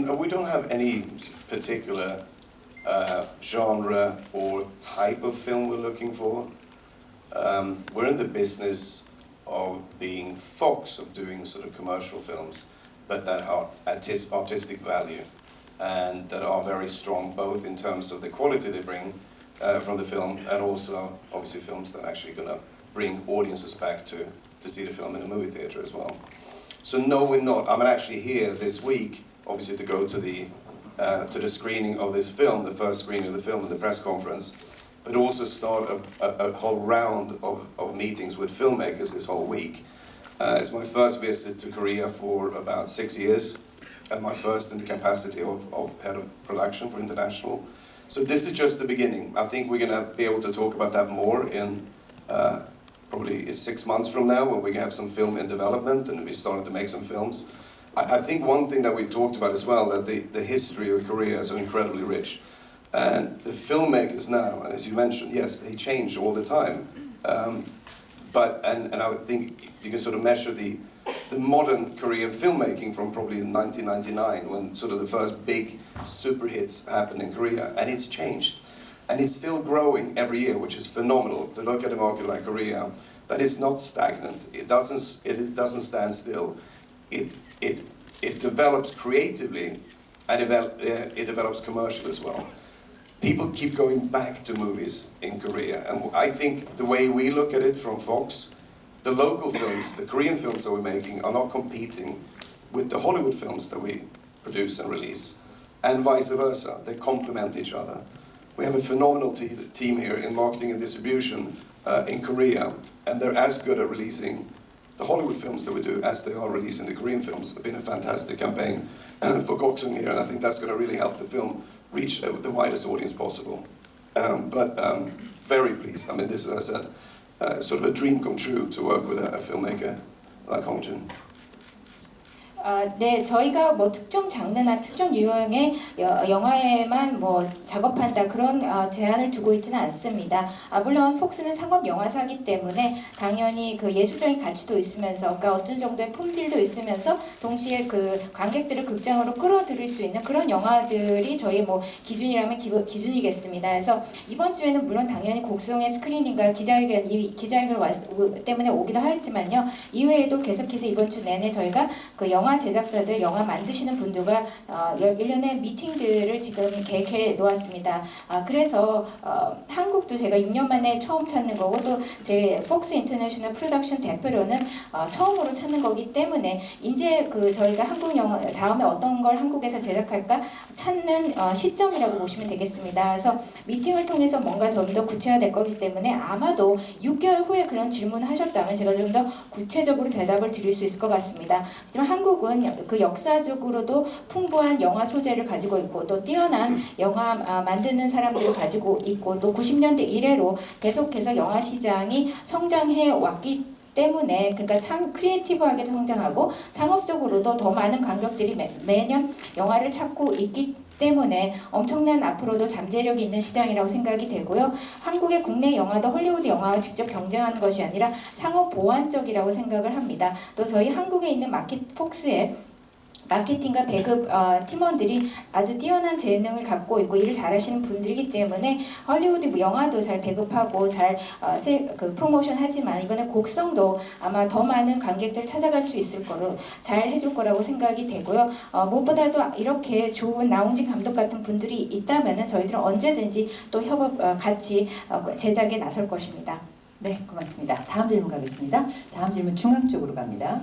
No, we don't have any particular uh, genre or type of film we're looking for. Um, we're in the business of being Fox, of doing sort of commercial films, but that are artis- artistic value and that are very strong both in terms of the quality they bring uh, from the film and also obviously films that are actually going to bring audiences back to, to see the film in a movie theater as well. So no, we're not. I'm actually here this week, obviously to go to the uh, to the screening of this film, the first screening of the film and the press conference, but also start a, a, a whole round of, of meetings with filmmakers this whole week. Uh, it's my first visit to Korea for about six years, and my first in the capacity of, of head of production for international. So this is just the beginning. I think we're going to be able to talk about that more in uh, probably six months from now when we have some film in development and we started to make some films. I, I think one thing that we've talked about as well, that the, the history of Korea is incredibly rich. And the filmmakers now, and as you mentioned, yes, they change all the time. Um, but, and, and I would think you can sort of measure the, the modern Korean filmmaking from probably 1999 when sort of the first big super hits happened in Korea, and it's changed. And it's still growing every year, which is phenomenal to look at a market like Korea that is not stagnant. It doesn't, it doesn't stand still. It, it, it develops creatively and devel- uh, it develops commercial as well. People keep going back to movies in Korea, and I think the way we look at it from Fox, the local films, the Korean films that we're making, are not competing with the Hollywood films that we produce and release, and vice versa. They complement each other. We have a phenomenal te- team here in marketing and distribution uh, in Korea, and they're as good at releasing the Hollywood films that we do as they are releasing the Korean films. It's been a fantastic campaign for Goksung here, and I think that's going to really help the film reach the, the widest audience possible. Um, but um, very pleased. I mean, this, as I said, uh, sort of a dream come true to work with a, a filmmaker like Hong Jun. 아, 네, 저희가 뭐 특정 장르나 특정 유형의 여- 영화에만 뭐 작업한다 그런 어, 제한을 두고 있지는 않습니다. 아, 물론 폭스는 상업 영화사기 때문에 당연히 그 예술적인 가치도 있으면서, 그러니까 어떤 정도의 품질도 있으면서 동시에 그 관객들을 극장으로 끌어들일 수 있는 그런 영화들이 저희 뭐 기준이라면 기, 기준이겠습니다. 그래서 이번 주에는 물론 당연히 곡성의 스크리닝과 기자회견 이 기자회견 왔, 때문에 오기도 하였지만요. 이외에도 계속해서 이번 주 내내 저희가 그 영화 제작사들, 영화 만드시는 분들과 어, 1년의 미팅들을 지금 계획해 놓았습니다. 아, 그래서 어, 한국도 제가 6년 만에 처음 찾는 거고 또 제 폭스 인터내셔널 프로덕션 대표로는 어, 처음으로 찾는 거기 때문에 이제 그 저희가 한국 영화 다음에 어떤 걸 한국에서 제작할까 찾는 어, 시점이라고 보시면 되겠습니다. 그래서 미팅을 통해서 뭔가 좀 더 구체화될 거기 때문에 아마도 6개월 후에 그런 질문을 하셨다면 제가 좀 더 구체적으로 대답을 드릴 수 있을 것 같습니다. 하지만 한국 은 그 역사적으로도 풍부한 영화 소재를 가지고 있고 또 뛰어난 영화 아, 만드는 사람들을 가지고 있고 또 90년대 이래로 계속해서 영화 시장이 성장해 왔기 때문에 그러니까 참 크리에이티브하게도 성장하고 상업적으로도 더 많은 관객들이 매, 매년 영화를 찾고 있기 때문에 엄청난 앞으로도 잠재력이 있는 시장이라고 생각이 되고요. 한국의 국내 영화도 헐리우드 영화와 직접 경쟁하는 것이 아니라 상업 보완적이라고 생각을 합니다. 또 저희 한국에 있는 마켓 폭스의 마케팅과 배급 어, 팀원들이 아주 뛰어난 재능을 갖고 있고 일을 잘하시는 분들이기 때문에 헐리우드 뭐 영화도 잘 배급하고 잘 어, 세, 그 프로모션 하지만 이번에 곡성도 아마 더 많은 관객들 찾아갈 수 있을 거로 잘 해줄 거라고 생각이 되고요. 어, 무엇보다도 이렇게 좋은 나홍진 감독 같은 분들이 있다면은 저희들은 언제든지 또 협업 어, 같이 어, 제작에 나설 것입니다. 네, 고맙습니다. 다음 질문 가겠습니다. 다음 질문 중앙 쪽으로 갑니다.